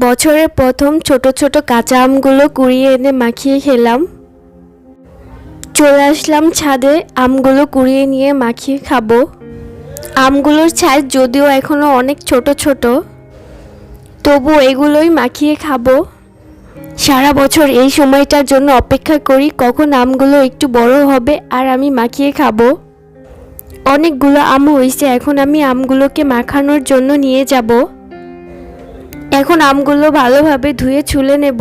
বছরের প্রথম ছোট ছোট কাঁচা আমগুলো কুড়িয়ে এনে মাখিয়ে খেলাম। চলে আসলাম ছাদে, আমগুলো কুড়িয়ে নিয়ে মাখিয়ে খাব। আমগুলোর সাইজ যদিও এখনও অনেক ছোট ছোট, তবু এগুলোই মাখিয়ে খাব। সারা বছর এই সময়টার জন্য অপেক্ষা করি কখন আমগুলো একটু বড় হবে আর আমি মাখিয়ে খাব। অনেকগুলো আম হয়েছে, এখন আমি আমগুলোকে মাখানোর জন্য নিয়ে যাব। এখন আমগুলো ভালোভাবে ধুয়ে ছুলে নেব।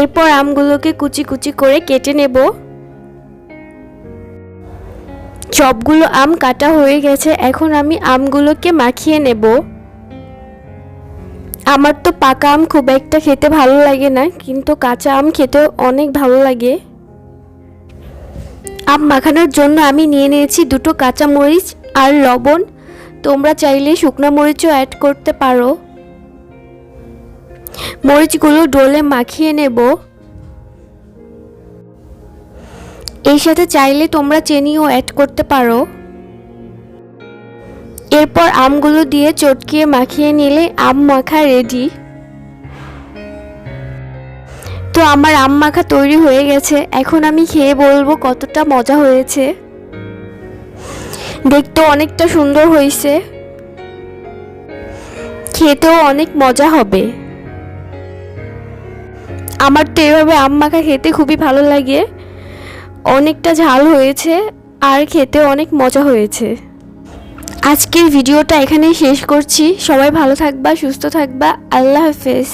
এরপর আমগুলোকে কুচি কুচি করে কেটে নেব। সবগুলো আম কাটা হয়ে গেছে, এখন আমি আমগুলোকে মাখিয়ে নেব। আমার তো পাকা আম খুব একটা খেতে ভালো লাগে না, কিন্তু কাঁচা আম খেতে অনেক ভালো লাগে। আম মাখানোর জন্য আমি নিয়ে নিয়েছি দুটো কাঁচা মরিচ আর লবণ। তোমরা চাইলে শুকনো মরিচও অ্যাড করতে পারো। মরিচগুলো ডোলে মাখিয়ে নেব। এর সাথে চাইলে তোমরা চিনিও অ্যাড করতে পারো। এরপর আমগুলো দিয়ে চটকিয়ে মাখিয়ে নিলে আম মাখা রেডি তো আমার আম মাখা তৈরি হয়ে গেছে। এখন আমি খেয়ে বলব কতটা মজা হয়েছে। দেখতে অনেকটা সুন্দর হয়েছে। খেতেও অনেক মজা হবে। আমার তো এভাবে আম মাখা খেতে খুবই ভালো লাগে। অনেকটা ঝাল হয়েছে আর খেতে অনেক মজা হয়েছে। আজকের ভিডিওটা এখানেই শেষ করছি। সবাই ভালো থাকবা, সুস্থ থাকবা। আল্লাহ হাফেজ।